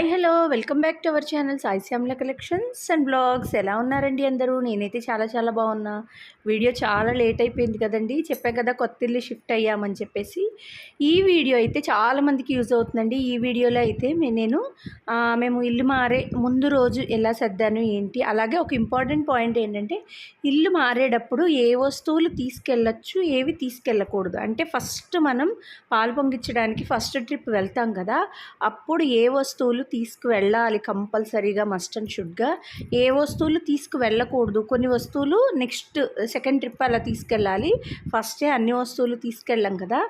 Hi hello. Welcome back to our channel Sai Shyamla collections and blogs. ఎలా ఉన్నారండి అందరూ? నేనైతే చాలా చాలా బాగున్నా. వీడియో చాలా లేట్ అయిపోయింది కదండి. చెప్పాను కదా కొత్త ఇల్లు షిఫ్ట్ అయ్యామని చెప్పేసి. ఈ వీడియో అయితే చాలామందికి యూజ్ అవుతుందండి. ఈ వీడియోలో అయితే నేను మేము ఇల్లు మారే ముందు రోజు ఎలా సర్దాను ఏంటి? అలాగే ఒక ఇంపార్టెంట్ పాయింట్ ఏంటంటే ఇల్లు మారేటప్పుడు ఏ వస్తువులు తీసుకెళ్ళచ్చు ఏవి తీసుకెళ్ళకూడదు. అంటే ఫస్ట్ మనం పాలు పొంగించడానికి ఫస్ట్ ట్రిప్ వెళ్తాం కదా. అప్పుడు ఏ వస్తువులు తీసుకువెళ్ళాలి కంపల్సరీగా మస్ట్ అండ్ షుడ్గా. ఏ వస్తువులు తీసుకువెళ్ళకూడదు. కొన్ని వస్తువులు నెక్స్ట్ సెకండ్ ట్రిప్ అలా తీసుకెళ్ళాలి. ఫస్టే అన్ని వస్తువులు తీసుకెళ్ళాం కదా.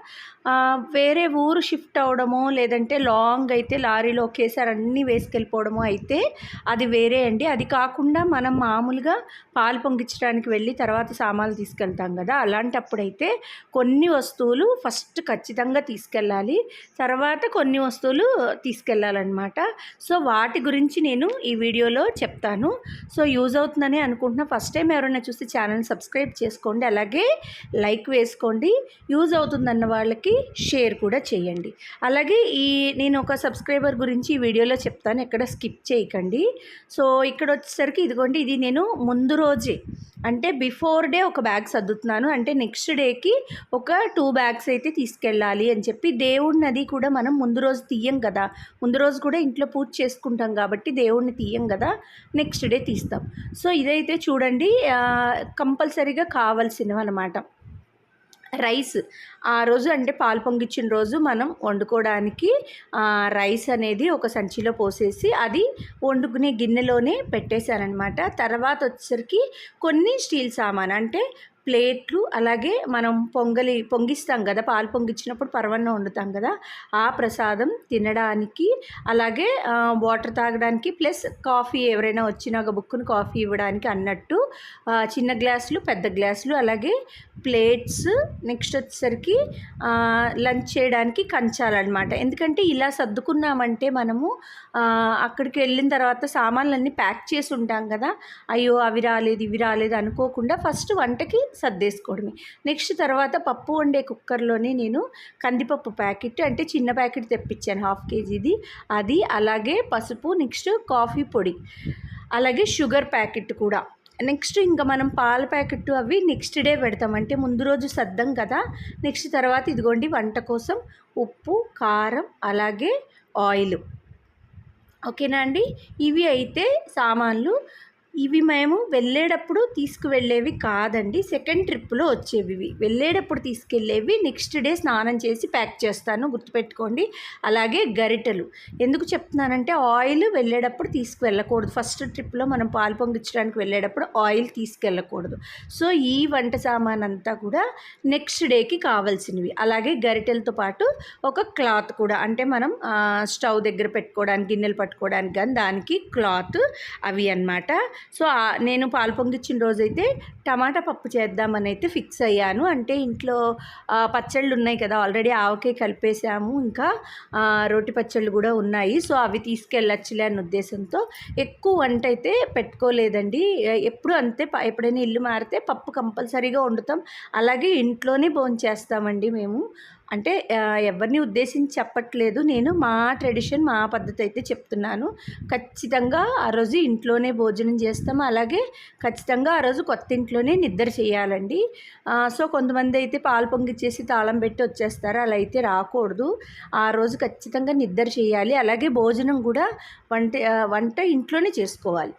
వేరే ఊరు షిఫ్ట్ అవడమో లేదంటే లాంగ్ అయితే లారీలో ఒకేసారి అన్నీ వేసుకెళ్ళిపోవడమో అయితే అది వేరే అండి. అది కాకుండా మనం మామూలుగా పాలు పొంగించడానికి వెళ్ళి తర్వాత సామాన్లు తీసుకెళ్తాం కదా. అలాంటప్పుడైతే కొన్ని వస్తువులు ఫస్ట్ ఖచ్చితంగా తీసుకెళ్ళాలి. తర్వాత కొన్ని వస్తువులు తీసుకెళ్ళాలన్నమాట. సో వాటి గురించి నేను ఈ వీడియోలో చెప్తాను. సో యూజ్ అవుతుందని అనుకుంటున్నా. ఫస్ట్ టైం ఎవరైనా చూస్తే ఛానల్ సబ్స్క్రైబ్ చేసుకోండి. అలాగే లైక్ వేసుకోండి. యూజ్ అవుతుందన్న వాళ్ళకి షేర్ కూడా చేయండి. అలాగే ఈ నేను ఒక సబ్స్క్రైబర్ గురించి ఈ వీడియోలో చెప్తాను. ఎక్కడ స్కిప్ చేయకండి. సో ఇక్కడ వచ్చేసరికి ఇదిగోండి ఇది నేను ముందు రోజే అంటే బిఫోర్ డే ఒక బ్యాగ్ సర్దుతున్నాను. అంటే నెక్స్ట్ డేకి ఒక టూ బ్యాగ్స్ అయితే తీసుకెళ్ళాలి అని చెప్పి దేవుడిని అది కూడా మనం ముందు రోజు తీయం కదా. ముందు రోజు కూడా ఇంట్లో పూజ చేసుకుంటాం కాబట్టి దేవుడిని తీయం కదా నెక్స్ట్ డే తీస్తాం. సో ఇదైతే చూడండి కంపల్సరీగా కావాల్సినవి అనమాట రైస్ ఆ రోజు అంటే పాలు పొంగిచ్చిన రోజు మనం వండుకోవడానికి రైస్ అనేది ఒక సంచిలో పోసేసి అది వండుకునే గిన్నెలోనే పెట్టేశారనమాట తర్వాత వచ్చేసరికి కొన్ని స్టీల్ సామాన్ అంటే ప్లేట్లు అలాగే మనం పొంగలి పొంగిస్తాం కదా పాలు పొంగించినప్పుడు పరవన్నం వండుతాం కదా ఆ ప్రసాదం తినడానికి అలాగే వాటర్ తాగడానికి ప్లస్ కాఫీ ఎవరైనా వచ్చినా ఒక బుక్కుని కాఫీ ఇవ్వడానికి అన్నట్టు చిన్న గ్లాసులు పెద్ద గ్లాసులు అలాగే ప్లేట్స్ నెక్స్ట్ వచ్చేసరికి లంచ్ చేయడానికి కంచాలన్నమాట. ఎందుకంటే ఇలా సర్దుకున్నామంటే మనము అక్కడికి వెళ్ళిన తర్వాత సామాన్లన్నీ ప్యాక్ చేసి ఉంటాం కదా అయ్యో అవి రాలేదు ఇవి రాలేదు అనుకోకుండా ఫస్ట్ వంటకి సర్దేసుకోవడమే. నెక్స్ట్ తర్వాత పప్పు వండే కుక్కర్లోనే నేను కందిపప్పు ప్యాకెట్ అంటే చిన్న ప్యాకెట్ తెప్పించాను హాఫ్ కేజీది. అది అలాగే పసుపు నెక్స్ట్ కాఫీ పొడి అలాగే షుగర్ ప్యాకెట్ కూడా. నెక్స్ట్ ఇంకా మనం పాల ప్యాకెట్ అవి నెక్స్ట్ డే పెడతాం. అంటే ముందు రోజు సర్దాం కదా. నెక్స్ట్ తర్వాత ఇదిగోండి వంట కోసం ఉప్పు కారం అలాగే ఆయిల్. ఓకేనా అండి? ఇవి అయితే సామాన్లు. ఇవి మేము వెళ్ళేటప్పుడు తీసుకువెళ్ళేవి కాదండి. సెకండ్ ట్రిప్లో వచ్చేవి ఇవి. వెళ్ళేటప్పుడు తీసుకెళ్ళేవి నెక్స్ట్ డే స్నానం చేసి ప్యాక్ చేస్తాను. గుర్తుపెట్టుకోండి. అలాగే గరిటెలు. ఎందుకు చెప్తున్నానంటే ఆయిల్ వెళ్ళేటప్పుడు తీసుకువెళ్ళకూడదు. ఫస్ట్ ట్రిప్లో మనం పాలు పొంగించడానికి వెళ్ళేటప్పుడు ఆయిల్ తీసుకెళ్ళకూడదు. సో ఈ వంట సామాన్ అంతా కూడా నెక్స్ట్ డేకి కావాల్సినవి. అలాగే గరిటెలతో పాటు ఒక క్లాత్ కూడా. అంటే మనం స్టవ్ దగ్గర పెట్టుకోవడానికి గిన్నెలు పట్టుకోవడానికి కానీ దానికి క్లాత్ అవి అన్నమాట. సో నేను పాలు పొంగిచ్చిన రోజైతే టమాటా పప్పు చేద్దామని అయితే ఫిక్స్ అయ్యాను. అంటే ఇంట్లో పచ్చళ్ళు ఉన్నాయి కదా ఆల్రెడీ ఆవకే కలిపేసాము. ఇంకా రోటి పచ్చళ్ళు కూడా ఉన్నాయి. సో అవి తీసుకెళ్ళచ్చులే అన్న ఉద్దేశంతో ఎక్కువ వంట అయితే పెట్టుకోలేదండి. ఎప్పుడు అంతే ఎప్పుడైనా ఇల్లు మారితే పప్పు కంపల్సరీగా వండుతాం. అలాగే ఇంట్లోనే భోంచేస్తామండి మేము. అంటే ఎవరిని ఉద్దేశించి చెప్పట్లేదు నేను. మా ట్రెడిషన్ మా పద్ధతి అయితే చెప్తున్నాను. ఖచ్చితంగా ఆ రోజు ఇంట్లోనే భోజనం చేస్తాము అలాగే ఖచ్చితంగా ఆ రోజు కొత్త ఇంట్లోనే నిద్ర చేయాలండి. సో కొంతమంది అయితే పాలు పొంగిచ్చేసి తాళం పెట్టి వచ్చేస్తారు. అలా అయితే రాకూడదు. ఆ రోజు ఖచ్చితంగా నిద్ర చేయాలి. అలాగే భోజనం కూడా వంట వంట ఇంట్లోనే చేసుకోవాలి.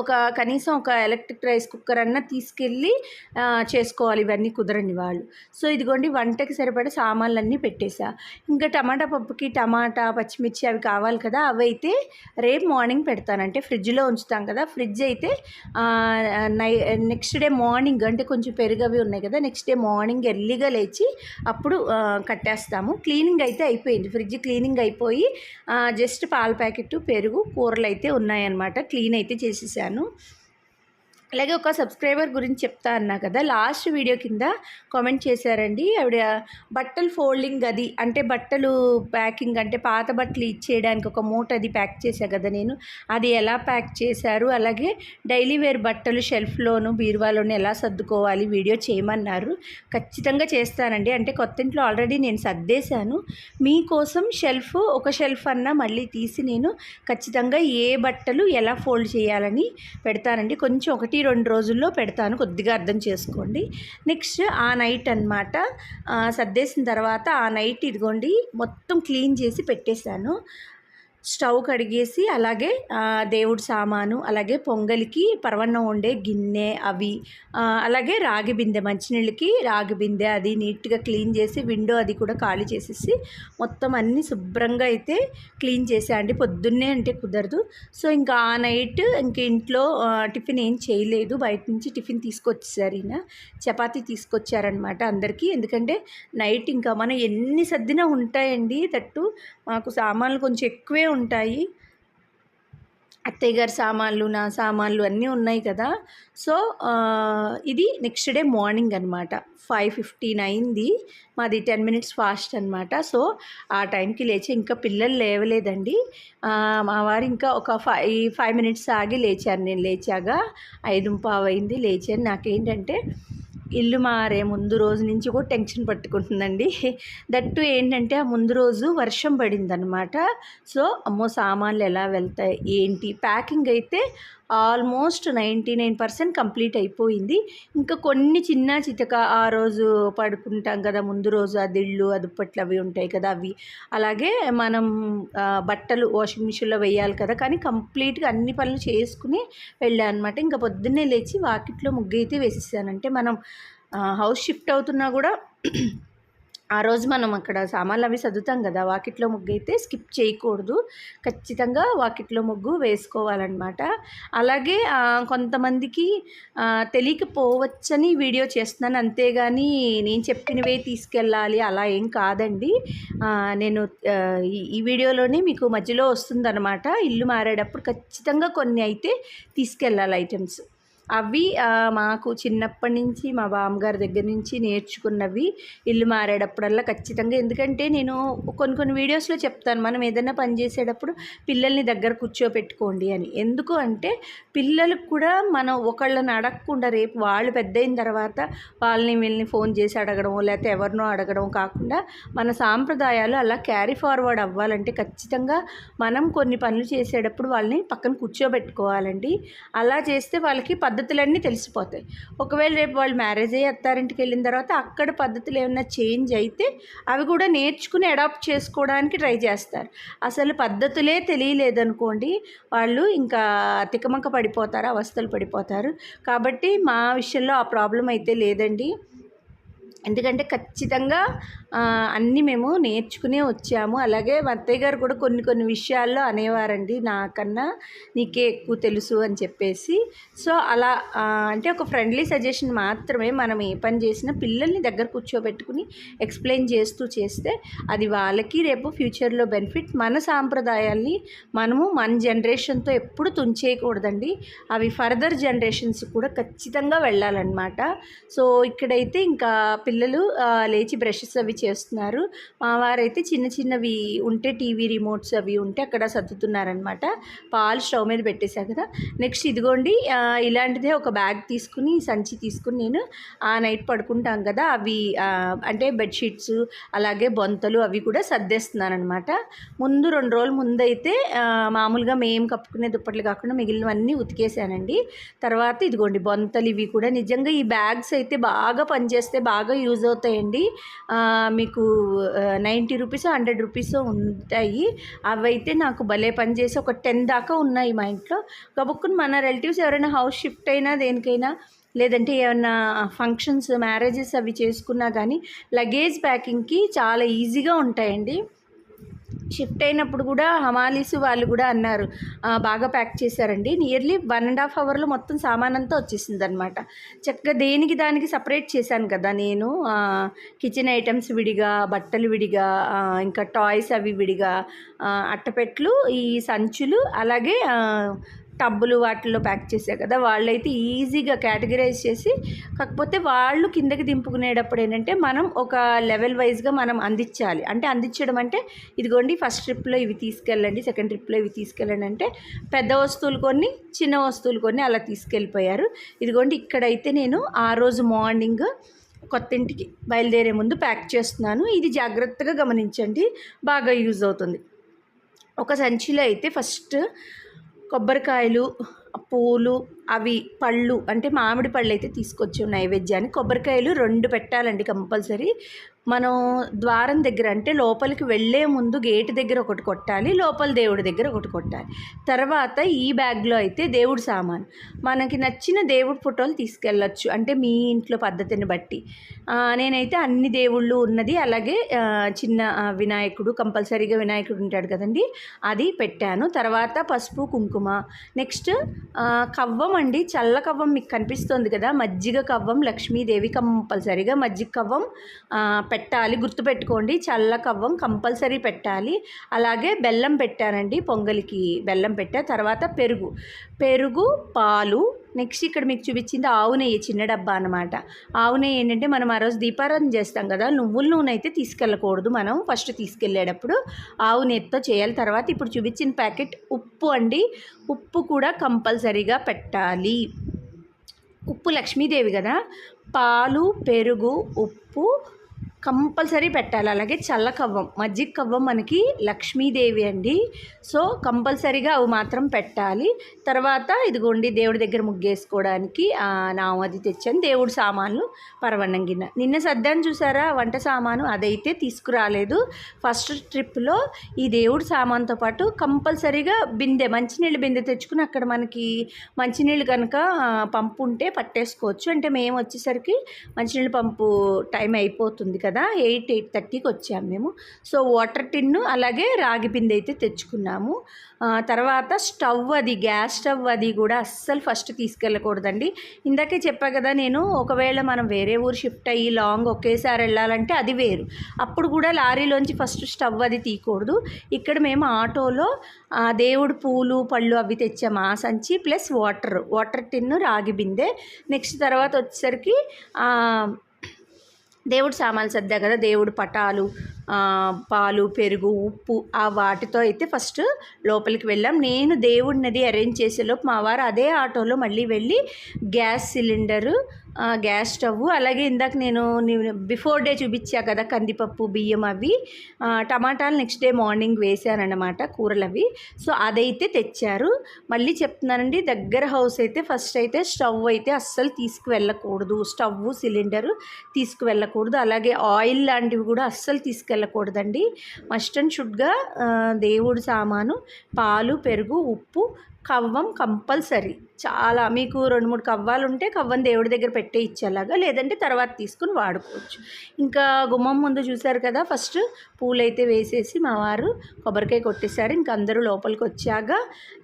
ఒక కనీసం ఒక ఎలక్ట్రిక్ రైస్ కుక్కర్ అన్న తీసుకెళ్ళి చేసుకోవాలి. ఇవన్నీ కుదరని వాళ్ళు. సో ఇదిగోండి వంటకి సరిపడే సామాన్లన్నీ పెట్టేసా ఇంకా టమాటా పప్పుకి టమాటా పచ్చిమిర్చి అవి కావాలి కదా అవి అయితే రేపు మార్నింగ్ పెడతాను. అంటే ఫ్రిడ్జ్లో ఉంచుతాం కదా ఫ్రిడ్జ్ అయితే నై నెక్స్ట్ డే మార్నింగ్ అంటే కొంచెం పెరుగు అవి ఉన్నాయి కదా నెక్స్ట్ డే మార్నింగ్ ఎర్లీగా లేచి అప్పుడు కట్టేస్తాము. క్లీనింగ్ అయితే అయిపోయింది. ఫ్రిడ్జ్ క్లీనింగ్ అయిపోయి జస్ట్ పాల ప్యాకెట్ పెరుగు కూరలు అయితే ఉన్నాయన్నమాట. క్లీన్ అయితే చేసేసాను అలాగే ఒక సబ్స్క్రైబర్ గురించి చెప్తా అన్నా కదా లాస్ట్ వీడియో కింద కామెంట్ చేశారండి. ఆవిడ బట్టలు ఫోల్డింగ్ అది అంటే బట్టలు ప్యాకింగ్ అంటే పాత బట్టలు ఇచ్చేయడానికి ఒక మూట అది ప్యాక్ చేశా కదా నేను. అది ఎలా ప్యాక్ చేశారు? అలాగే డైలీ వేర్ బట్టలు షెల్ఫ్లోను బీరువాలోను ఎలా సర్దుకోవాలి? వీడియో చేయమన్నారు. ఖచ్చితంగా చేస్తానండి. అంటే కొత్త ఇంట్లో ఆల్రెడీ నేను సర్దేశాను. మీకోసం షెల్ఫ్ ఒక షెల్ఫ్ అన్నా మళ్ళీ తీసి నేను ఖచ్చితంగా ఏ బట్టలు ఎలా ఫోల్డ్ చేయాలని పెడతానండి. కొంచెం ఒకటి రెండు రోజుల్లో పెడతాను. కొద్దిగా అర్థం చేసుకోండి. నెక్స్ట్ ఆ నైట్ అనమాట సర్దేసిన తర్వాత ఆ నైట్ ఇదిగోండి మొత్తం క్లీన్ చేసి పెట్టేశాను. స్టవ్ కడిగేసి అలాగే దేవుడి సామాను అలాగే పొంగలికి పరవన్నం ఉండే గిన్నె అవి అలాగే రాగి బిందె మంచినీళ్ళకి రాగి బిందె అది నీట్గా క్లీన్ చేసి విండో అది కూడా ఖాళీ చేసేసి మొత్తం అన్నీ శుభ్రంగా అయితే క్లీన్ చేసా అండి. పొద్దున్నే అంటే కుదరదు. సో ఇంకా ఆ నైట్ ఇంక ఇంట్లో టిఫిన్ ఏం చేయలేదు. బయట నుంచి టిఫిన్ తీసుకొచ్చేసారు ఈయన చపాతీ తీసుకొచ్చారనమాట అందరికీ. ఎందుకంటే నైట్ ఇంకా మనం ఎన్ని సర్దినా ఉంటాయండి తట్టు. మాకు సామాన్లు కొంచెం ఎక్కువే ఉంటాయి. అత్తయ్య గారి సామాన్లు నా సామాన్లు అన్నీ ఉన్నాయి కదా. సో ఇది నెక్స్ట్ డే మార్నింగ్ అనమాట ఫైవ్ ఫిఫ్టీన్ అయింది. మాది టెన్ మినిట్స్ ఫాస్ట్ అనమాట సో ఆ టైంకి లేచి ఇంకా పిల్లలు లేవలేదండి. మా వారు ఇంకా ఒక ఫైవ్ ఫైవ్ మినిట్స్ ఆగి లేచారు. నేను లేచాగా ఐదు పావు అయింది లేచాను. నాకేంటంటే ఇల్లు మారే ముందు రోజు నుంచి కూడా టెన్షన్ పట్టుకుంటుందండి. దట్టు ఏంటంటే ఆ ముందు రోజు వర్షం పడిందనమాట సో అమ్మో సామాన్లు ఎలా వెళ్తాయి? ఏంటి? ప్యాకింగ్ అయితే almost ninety nine percent complete అయిపోయింది. ఇంకా కొన్ని చిన్న చితక ఆ రోజు పడుకుంటాం కదా ముందు రోజు ఆ దిళ్ళు ఆ అవి ఉంటాయి కదా అవి. అలాగే మనం బట్టలు వాషింగ్ మిషన్లో వేయాలి కదా కానీ కంప్లీట్గా అన్ని పనులు చేసుకుని వెళ్ళాను అనమాట ఇంకా పొద్దున్నే లేచి వాకిట్లో ముగ్గు అయితే వేసేసాను. అంటే మనం హౌస్ షిఫ్ట్ అవుతున్నా కూడా ఆ రోజు మనం అక్కడ సామాన్లు అవి చదువుతాం కదా వాకిట్లో ముగ్గు అయితే స్కిప్ చేయకూడదు. ఖచ్చితంగా వాకిట్లో ముగ్గు వేసుకోవాలన్నమాట. అలాగే కొంతమందికి తెలియకపోవచ్చని వీడియో చేస్తున్నాను. అంతేగాని నేను చెప్పినవే తీసుకెళ్ళాలి అలా ఏం కాదండి. నేను ఈ- ఈ వీడియోలోనే మీకు మధ్యలో వస్తుందన్నమాట. ఇల్లు మారేటప్పుడు ఖచ్చితంగా కొన్ని అయితే తీసుకెళ్ళాలి ఐటమ్స్. అవి మాకు చిన్నప్పటి నుంచి మా బామ్మగారి దగ్గర నుంచి నేర్చుకున్నవి ఇల్లు మారేటప్పుడల్లా ఖచ్చితంగా. ఎందుకంటే నేను కొన్ని కొన్ని వీడియోస్లో చెప్తాను మనం ఏదైనా పని చేసేటప్పుడు పిల్లల్ని దగ్గర కూర్చోపెట్టుకోండి అని. ఎందుకు అంటే పిల్లలకు కూడా మనం ఒకళ్ళని అడగకుండా రేపు వాళ్ళు పెద్ద అయిన తర్వాత వాళ్ళని వీళ్ళని ఫోన్ చేసి అడగడం లేకపోతే ఎవరినో అడగడం కాకుండా మన సాంప్రదాయాలు అలా క్యారీ ఫార్వర్డ్ అవ్వాలంటే ఖచ్చితంగా మనం కొన్ని పనులు చేసేటప్పుడు వాళ్ళని పక్కన కూర్చోబెట్టుకోవాలండి. అలా చేస్తే వాళ్ళకి పద్ పద్ధతులన్నీ తెలిసిపోతాయి. ఒకవేళ రేపు వాళ్ళు మ్యారేజ్ అయ్యి అత్తారింటికి వెళ్ళిన తర్వాత అక్కడ పద్ధతులు ఏమైనా చేంజ్ అయితే అవి కూడా నేర్చుకుని అడాప్ట్ చేసుకోవడానికి ట్రై చేస్తారు. అసలు పద్ధతులే తెలియలేదనుకోండి వాళ్ళు ఇంకా తికమక పడిపోతారు అవస్థలు పడిపోతారు. కాబట్టి మా విషయంలో ఆ ప్రాబ్లం అయితే లేదండి. ఎందుకంటే ఖచ్చితంగా అన్నీ మేము నేర్చుకునే వచ్చాము. అలాగే మా అత్తయ్య గారు కూడా కొన్ని కొన్ని విషయాల్లో అనేవారండి నాకన్నా నీకే ఎక్కువ తెలుసు అని చెప్పేసి. సో అలా అంటే ఒక ఫ్రెండ్లీ సజెషన్ మాత్రమే మనం ఏ పని చేసినా పిల్లల్ని దగ్గర కూర్చోబెట్టుకుని ఎక్స్ప్లెయిన్ చేస్తూ చేస్తే అది వాళ్ళకి రేపు ఫ్యూచర్లో బెనిఫిట్. మన సాంప్రదాయాల్ని మనము మన జనరేషన్తో ఎప్పుడు తుంచేయకూడదండి. అవి ఫర్దర్ జనరేషన్స్ కూడా ఖచ్చితంగా వెళ్ళాలన్నమాట. సో ఇక్కడైతే ఇంకా పిల్లలు లేచి బ్రషెస్ అవి చేస్తున్నారు. మా వారైతే చిన్న చిన్నవి ఉంటే టీవీ రిమోట్స్ అవి ఉంటే అక్కడ సర్దుతున్నారనమాట పాలు స్టవ్ మీద పెట్టేశా కదా. నెక్స్ట్ ఇదిగోండి ఇలాంటిదే ఒక బ్యాగ్ తీసుకుని సంచి తీసుకుని నేను ఆ నైట్ పడుకుంటాం కదా. అవి అంటే బెడ్షీట్స్ అలాగే బొంతలు అవి కూడా సర్దేస్తున్నాను అనమాట ముందు రెండు రోజుల ముందు అయితే మామూలుగా మేము కప్పుకునే దుప్పట్లు కాకుండా మిగిలినవన్నీ ఉతికేసానండి తర్వాత ఇదిగోండి బొంతలు ఇవి కూడా నిజంగా ఈ బ్యాగ్స్ అయితే బాగా పనిచేస్తే బాగా యూజ్ అవుతాయండి. మీకు నైంటీ రూపీస్ హండ్రెడ్ రూపీస్ ఉంటాయి. అవైతే నాకు భలే పనిచేసి ఒక టెన్ దాకా ఉన్నాయి మా ఇంట్లో. కబుక్కుని మన రిలేటివ్స్ ఎవరైనా హౌస్ షిఫ్ట్ అయినా దేనికైనా లేదంటే ఏమన్నా ఫంక్షన్స్ మ్యారేజెస్ అవి చేసుకున్నా కానీ లగేజ్ ప్యాకింగ్కి చాలా ఈజీగా ఉంటాయండి. షిఫ్ట్ అయినప్పుడు కూడా హమాలీస్ వాళ్ళు కూడా అన్నారు బాగా ప్యాక్ చేశారండి. నియర్లీ వన్ అండ్ హాఫ్ అవర్లో మొత్తం సామాన్ అంతా వచ్చేసింది అనమాట చక్కగా దేనికి దానికి సపరేట్ చేశాను కదా నేను. కిచెన్ ఐటమ్స్ విడిగా బట్టలు విడిగా ఇంకా టాయ్స్ అవి విడిగా అట్టపెట్లు ఈ సంచులు అలాగే టబ్బులు వాటిల్లో ప్యాక్ చేశారు కదా వాళ్ళైతే ఈజీగా కేటగిరైజ్ చేసి కాకపోతే వాళ్ళు కిందకి దింపుకునేటప్పుడు ఏంటంటే మనం ఒక లెవెల్ వైజ్గా మనం అందించాలి. అంటే అందించడం అంటే ఇదిగోండి ఫస్ట్ ట్రిప్లో ఇవి తీసుకెళ్ళండి సెకండ్ ట్రిప్లో ఇవి తీసుకెళ్ళండి అంటే పెద్ద వస్తువులు కొన్ని చిన్న వస్తువులు కొన్ని అలా తీసుకెళ్ళిపోయారు. ఇదిగోండి ఇక్కడైతే నేను ఆ రోజు మార్నింగ్ కొత్త ఇంటికి బయలుదేరే ముందు ప్యాక్ చేస్తున్నాను. ఇది జాగ్రత్తగా గమనించండి బాగా యూజ్ అవుతుంది. ఒక సంచిలో అయితే ఫస్ట్ కొబ్బరికాయలు పూలు అవి పళ్ళు అంటే మామిడి పళ్ళు అయితే తీసుకొచ్చాం నైవేద్యాన్ని. కొబ్బరికాయలు రెండు పెట్టాలండి కంపల్సరీ. మనం ద్వారం దగ్గర అంటే లోపలికి వెళ్ళే ముందు గేటు దగ్గర ఒకటి కొట్టాలి లోపల దేవుడి దగ్గర ఒకటి కొట్టాలి. తర్వాత ఈ బ్యాగ్లో అయితే దేవుడి సామాన్. మనకి నచ్చిన దేవుడి ఫోటోలు తీసుకెళ్ళచ్చు. అంటే మీ ఇంట్లో పద్ధతిని బట్టి. నేనైతే అన్ని దేవుళ్ళు ఉన్నది. అలాగే చిన్న వినాయకుడు కంపల్సరీగా వినాయకుడు ఉంటాడు కదండి. అది పెట్టాను. తర్వాత పసుపు కుంకుమ. నెక్స్ట్ కవ్వం అండి. చల్ల కవ్వం మీకు కనిపిస్తుంది కదా. మజ్జిగ కవ్వం లక్ష్మీదేవి కంపల్సరీగా మజ్జిగ కవ్వం పెట్టాలి గుర్తుపెట్టుకోండి. చల్ల కవ్వం కంపల్సరీ పెట్టాలి. అలాగే బెల్లం పెట్టానండి పొంగలికి బెల్లం పెట్టా. తర్వాత పెరుగు. పెరుగు పాలు నెక్స్ట్ ఇక్కడ మీకు చూపించింది ఆవు నెయ్యి చిన్న డబ్బా అనమాట ఆవు నెయ్యి ఏంటంటే మనం ఆ రోజు దీపారాధన చేస్తాం కదా నువ్వుల నూనె అయితే తీసుకెళ్ళకూడదు మనం ఫస్ట్ తీసుకెళ్ళేటప్పుడు. ఆవు నెయ్యితో చేయాలి. తర్వాత ఇప్పుడు చూపించిన ప్యాకెట్ ఉప్పు అండి. ఉప్పు కూడా కంపల్సరీగా పెట్టాలి. ఉప్పు లక్ష్మీదేవి కదా పాలు పెరుగు ఉప్పు కంపల్సరీ పెట్టాలి. అలాగే చల్ల కవ్వం. మజ్జిగ కవ్వం మనకి లక్ష్మీదేవి అండి. సో కంపల్సరీగా అవి మాత్రం పెట్టాలి. తర్వాత ఇదిగోండి దేవుడి దగ్గర ముగ్గేసుకోవడానికి నామది తెచ్చాను. దేవుడి సామాన్లు పరవన్నం గిన్నె. నిన్న సర్దాన్ని చూసారా? వంట సామాను అదైతే తీసుకురాలేదు. ఫస్ట్ ట్రిప్లో ఈ దేవుడి సామాన్తో పాటు కంపల్సరీగా బిందె మంచినీళ్ళు బిందె తెచ్చుకుని అక్కడ మనకి మంచినీళ్ళు కనుక పంపు ఉంటే పట్టేసుకోవచ్చు. అంటే మేము వచ్చేసరికి మంచినీళ్ళు పంపు టైం అయిపోతుంది కదా. కదా ఎయిట్ ఎయిట్ థర్టీకి వచ్చాము మేము. సో వాటర్ టిన్ను అలాగే రాగి పిండి అయితే తెచ్చుకున్నాము. తర్వాత స్టవ్ అది గ్యాస్ స్టవ్ అది కూడా అస్సలు ఫస్ట్ తీసుకెళ్ళకూడదండి. ఇందాకే చెప్పా కదా నేను ఒకవేళ మనం వేరే ఊరు షిఫ్ట్ అయ్యి లాంగ్ ఒకేసారి వెళ్ళాలంటే అది వేరు. అప్పుడు కూడా లారీలోంచి ఫస్ట్ స్టవ్ అది తీయకూడదు. ఇక్కడ మేము ఆటోలో దేవుడు పూలు పళ్ళు అవి తెచ్చాము ఆ సంచి ప్లస్ వాటర్. వాటర్ టిన్ను రాగి బిందె నెక్స్ట్ తర్వాత వచ్చేసరికి దేవుడు సామాన్లు సర్దా కదా దేవుడు పటాలు పాలు పెరుగు ఉప్పు ఆ వాటితో అయితే ఫస్ట్ లోపలికి వెళ్ళాం. నేను దేవుడినది అరేంజ్ చేసేలోపు మా వారు అదే ఆటోలో మళ్ళీ వెళ్ళి గ్యాస్ సిలిండరు గ్యాస్ స్టవ్ అలాగే ఇందాక నేను బిఫోర్ డే చూపించా కదా కందిపప్పు బియ్యం అవి. టమాటాలు నెక్స్ట్ డే మార్నింగ్ వేశానన్నమాట కూరలు అవి. సో అదైతే తెచ్చారు. మళ్ళీ చెప్తున్నానండి దగ్గర హౌస్ అయితే ఫస్ట్ అయితే స్టవ్ అయితే అస్సలు తీసుకువెళ్ళకూడదు. Stove cylinder తీసుకువెళ్ళకూడదు. అలాగే ఆయిల్ లాంటివి కూడా అస్సలు తీసుకెళ్ళకూడదండి మస్ట్ అండ్ షుడ్గా దేవుడు సామాను పాలు పెరుగు ఉప్పు కవ్వం కంపల్సరీ. చాలా మీకు రెండు మూడు కవ్వాలు ఉంటే కవ్వం దేవుడి దగ్గర పెట్టే ఇచ్చేలాగా లేదంటే తర్వాత తీసుకుని వాడుకోవచ్చు. ఇంకా గుమ్మం ముందు చూశారు కదా ఫస్ట్ పూలైతే వేసేసి మా వారు కొబ్బరికాయ కొట్టేశారు. ఇంక అందరూ లోపలికి వచ్చాక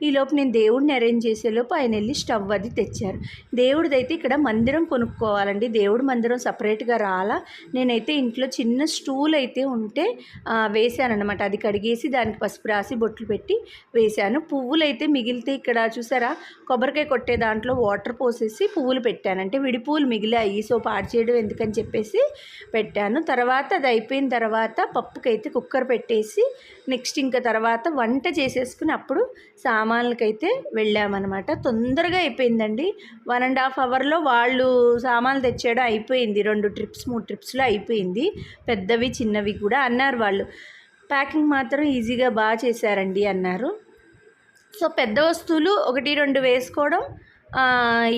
ఈలోపు నేను దేవుడిని అరేంజ్ చేసేలోపు ఆయన వెళ్ళి స్టవ్ అది తెచ్చారు. దేవుడిదైతే ఇక్కడ మందిరం కొనుక్కోవాలండి. దేవుడి మందిరం సపరేట్గా రాలా. నేనైతే ఇంట్లో చిన్న స్టూల్ అయితే ఉంటే వేశానమాట అది కడిగేసి దానికి పసుపు రాసి బొట్లు పెట్టి వేశాను. పువ్వులు అయితే మిగిలితే ఇక్కడ చూసారా? కొబ్బరికాయ కొట్టే దాంట్లో వాటర్ పోసేసి పువ్వులు పెట్టాను. అంటే విడి పువ్వులు మిగిలాయి. సో పాడు చేయడం ఎందుకని చెప్పేసి పెట్టాను. తర్వాత అది అయిపోయిన తర్వాత పప్పుకైతే కుక్కర్ పెట్టేసి నెక్స్ట్ ఇంకా తర్వాత వంట చేసేసుకుని అప్పుడు సామాన్లకైతే వెళ్ళామన్నమాట. తొందరగా అయిపోయిందండి. వన్ అండ్ హాఫ్ అవర్లో వాళ్ళు సామాన్లు తెచ్చేయడం అయిపోయింది. రెండు ట్రిప్స్ మూడు ట్రిప్స్లో అయిపోయింది. పెద్దవి చిన్నవి కూడా అన్నారు వాళ్ళు. ప్యాకింగ్ మాత్రం ఈజీగా బాగా చేశారండి అన్నారు. సో పెద్ద వస్తువులు ఒకటి రెండు వేసుకోవడం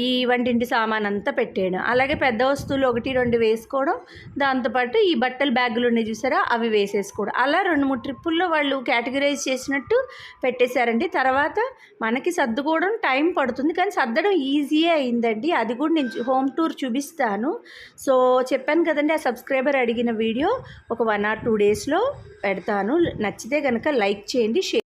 ఈ వంటింటి సామాన్ అంతా పెట్టేయడం. అలాగే పెద్ద వస్తువులు ఒకటి రెండు వేసుకోవడం దాంతోపాటు ఈ బట్టల బ్యాగులు ఉన్నాయి చూసారా? అవి వేసేసుకోవడం. అలా రెండు మూడు ట్రిప్పుల్లో వాళ్ళు కేటగిరైజ్ చేసినట్టు పెట్టేశారండి. తర్వాత మనకి సర్దుకోవడం టైం పడుతుంది. కానీ సర్దడం ఈజీయే అయిందండి. అది కూడా నేను హోమ్ టూర్ చూపిస్తాను. సో చెప్పాను కదండి ఆ సబ్స్క్రైబర్ అడిగిన వీడియో ఒక వన్ ఆర్ టూ డేస్లో పెడతాను. నచ్చితే కనుక లైక్ చేయండి share